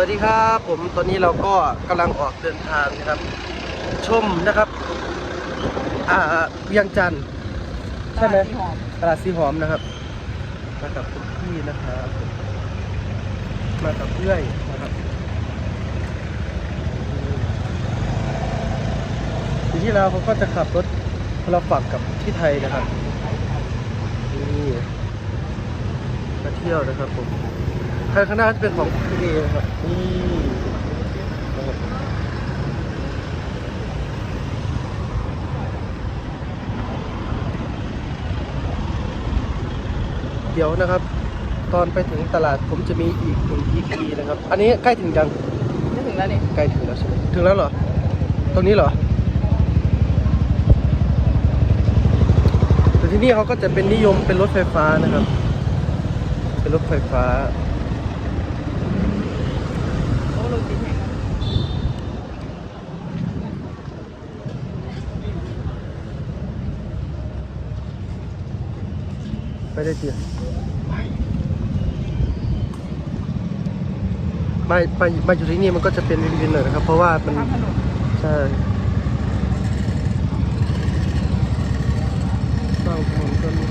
วัสดีครับผมตอนนี้เราก็กำลังออกเดินทางนะครับ ชมนะครับอ่าเวียงจันทร์ใช่ไหมตลาดสีหอมนะครับ มากับคุณพี่นะครับผมมากับเพื่อนนะครับทีที่เราเขาก็จะขับรถคนละฝั่งกับที่ไทยนะครับนี่มาเที่ยวนะครับผม คันข้างหน้าจะเป็นของพีเอนะครับนี่นะครับเดี๋ยวนะครับ ตอนไปถึงตลาดผมจะมีอีกหนึ่ง EP นะครับ อันนี้ใกล้ถึงยังจะถึงแล้วนี่ใกล้ถึงแล้วใช่ไหมถึงแล้วเหรอ ตรงนี้เหรอแต่ที่นี่เขาก็จะเป็นนิยมเป็นรถไฟฟ้านะครับ เป็นรถไฟฟ้า โอ้โรตีแห้ง ไปได้เจียไม่ไปมาอยู่ที่นี่มันก็จะเป็นวินๆหน่อยนะครับ เพราะว่ามันข้ามถนนใช่บางคนก็มี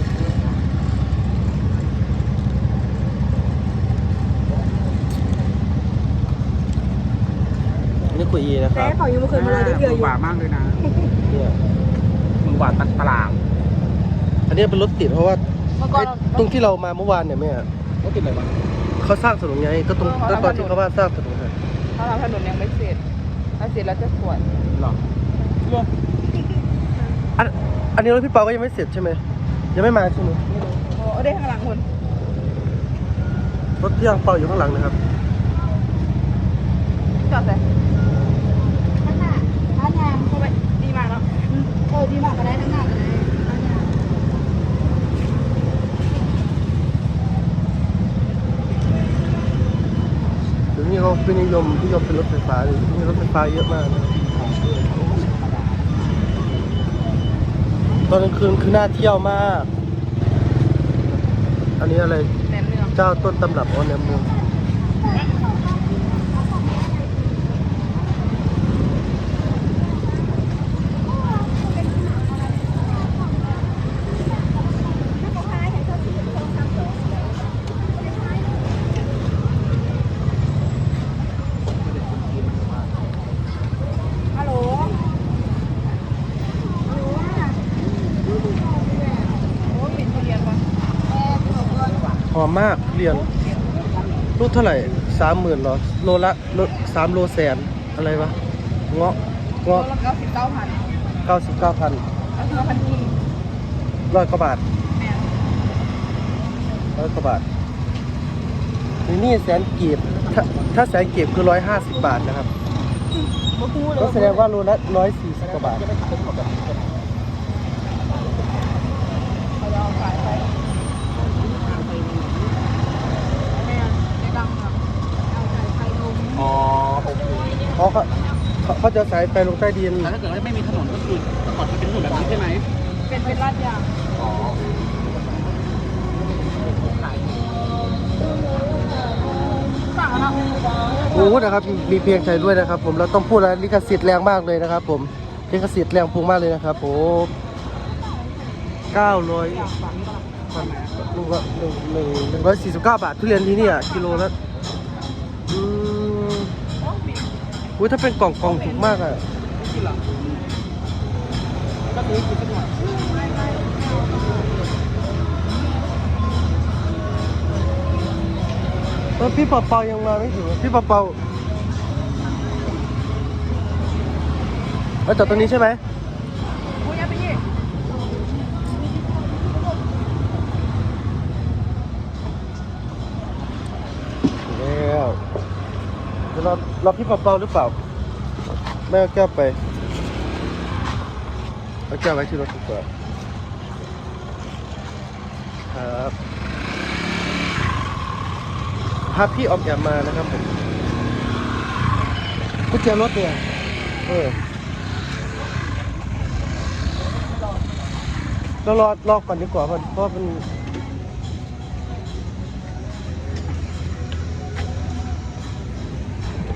อันนี่คุยอีนะคแต่รับเขายังไม่เคยมาเลยได้เยอะอยู่หวานมากเลยนะเนี่ยมึงหวานตัดตลางอันนี้เป็นรถติดเพราะว่า เมื่อก่อนไอ้ตรงที่เรามาเมื่อวานเนี่ยแม่ก็ติดอะไรบ้างเขาสร้างถนนไงก็ตรงก็ตอนที่เขาว่าสร้างถนนไงเขาทำถนนยังไม่เสร็จถ้าเสร็จแล้วจะสวยหรออันอันนี้รถพี่เปาก็ยังไม่เสร็จใช่ไหมยังไม่มาใช่ไหมไม่รู้โอ้ได้ข้างหลังคนรถพี่ยังเปาอยู่ข้างหลังนะครับ จอดเลย ข้างหน้าร้านยาง เข้าไปดีมากแล้ว เออดีมากก็ได้ข้างหน้าก็ได้ร้านยาง เดี๋ยวนี้เขาเป็นนิยมนิยมเป็นรถไฟฟ้าเลยมีรถไฟฟ้าเยอะมากนะตอนกลางคืนคือน่าเที่ยวมาก อันนี้อะไร แหนมเนือง เจ้าต้นตำรับออนแนมเมืองฮัลโหล โอ้ยเป็นทุเรียนปะ ห อมมากเรียน ลูกเท่าไหร่สามหมื่นหรอ โลละโลสามโลแสนอะไรวะ เงาะโลเงาะละเก้าสิบเก้าพันเก้าสิบเก้าพันเก้าสิบเก้าพันที่ร้อยกว่าบาทแม่ร้อยกว่าบาทนี่นี่แสนกีบถ้าถ้าแสนกีบคือร้อยห้าสิบบาทนะครับบ่พูดเลยก็แสดงว่าโลละร้อยสี่สิบกว่าบาท เขาจะเอาขายไปแม่ได้ดังครับเอาขายไปลง อ๋อโอเคอ๋อเขาเขาเขาจะสายไฟลงใต้ดินแต่ถ้าเกิดว่าไม่มีถนนก็คือแต่ก่อนจะเป็นถนนแบบนี้ใช่ไหมเป็นเป็นลาดยางอ๋อสั่งแล้วเนาะโอ้โหนะครับมีเพลงไทยด้วยนะครับ ผมเราต้องพูดแล้วลิขสิทธิ์แรงมากเลยนะครับ ผมลิขสิทธิ์แรงพุงมากเลยนะครับผมเก้าร้อยหนึ่งร้อยหนึ่งหนึ่งหนึ่งร้อยสี่สิบเก้าบาททุเรียนที่เนี่ยกิโลละ อุ้ยถ้าเป็นกล่องกล่องถูกมากอะกินหรอก็ซื้อกินสักหน่อยเออพี่ปอเปายังมาไม่ถึงพี่ปอเปาแล้วจอดตรงนี้ใช่ไหม อุ้ยเอาไปยี่ แล้ว เดี๋ยวเราเราพี่เปาเปาหรือเปล่า แม่เอาแก้วไปเอาแก้วไว้ที่รถดีกว่าครับพาพี่ออมแอมมานะครับผมกุญแจรถเนี่ยเออเรารอรอก่อนดีกว่าเพราะเพราะมัน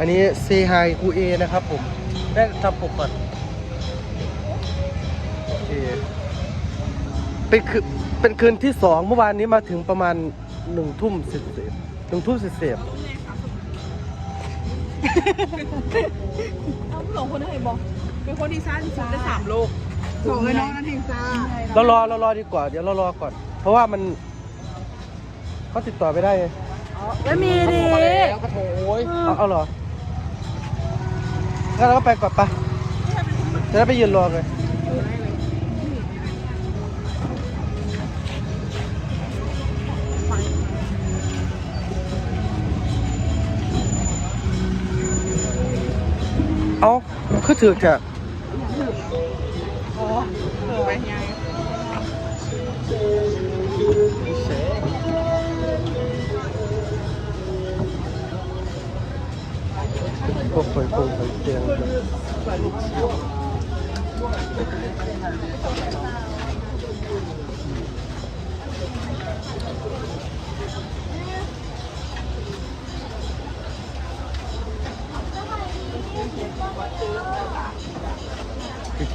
อันนี้เซฮายกูเอนะครับผมได้ทำปกก่อนโอเคเป็นคืนเป็นคืนที่สองเมื่อวานนี้มาถึงประมาณหนึ่งทุ่มเสร็จหนึ่งทุ่มเสร็จเอาผู้หลงคนไหนบอกเป็นคนที่ซ่าที่สุดในสามโลกโถ่น้องนั่นเองซ่าเรารอเรารอดีกว่า เดี๋ยวเรารอก่อน เพราะว่ามันเขาติดต่อไม่ได้ไงแล้วมีดิมาแล้วก็โถยเอาเอาเหรอ งั้นเราก็ไปก่อนปะจะได้ไปยืนรอเลยเอาคือถือจะอ๋อเออไปยัง พวกไฟโคงไฟเตียง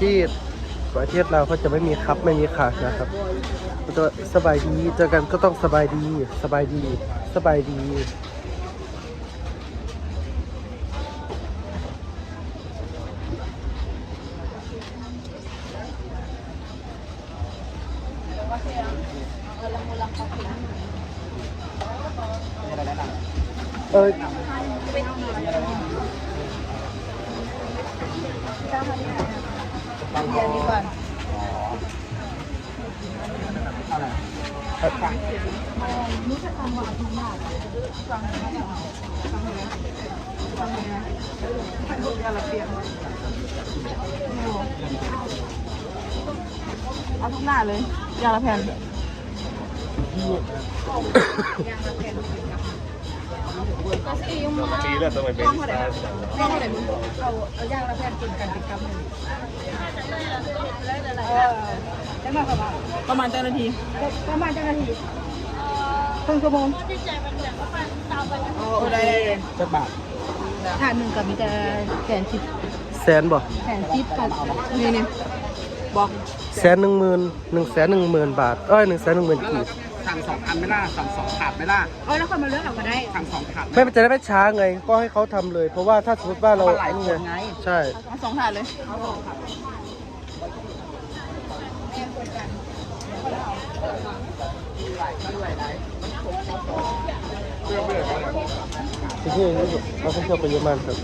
ที่ประเทศเราเขาจะไม่มีครับไม่มีขาดนะครับจะสบายดีเจอกันก็ต้องสบายดี สบายดี สบายดี เออเดี๋ยวนี้ก่อน เอาทุกหน้าเลยยางละแผ่นปีแล้วทำไมเป็นกล้องเท่าไหร่กล้องเท่าไหร่มึงเอาเอาย่างแล้วแพนกินกันติดกับหนึ่งเออได้มาประมาณประมาณเจ้าหน้าทีประมาณเจ้าหน้าที่ครึ่งชั่วโมงโอ้ได้จะบาทถาดหนึ่งกับมีแต่แสนสิบแสนบ่แสนสิบกับนี่นี่ บอกแสนหนึ่งหมื่นหนึ่งแสนหนึ่งหมื่นบาท เอ้ยหนึ่งแสนหนึ่งหมื่นกีบสั่งสองอันไม่ล่ะสั่งสองถาดไม่ล่ะเออแล้วคนมาเลือกเอาก็ได้สั่งสองถาดไม่มันจะได้ไม่ช้าไง ก็ให้เขาทำเลย เพราะว่าถ้าสมมติว่าเรามันหลายคนไงใช่ เอาสองถาดเลยที่นี่เราต้องเที่ยวไปเยอะมากครับ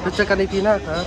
แล้วเจอกันในปีหน้าครับ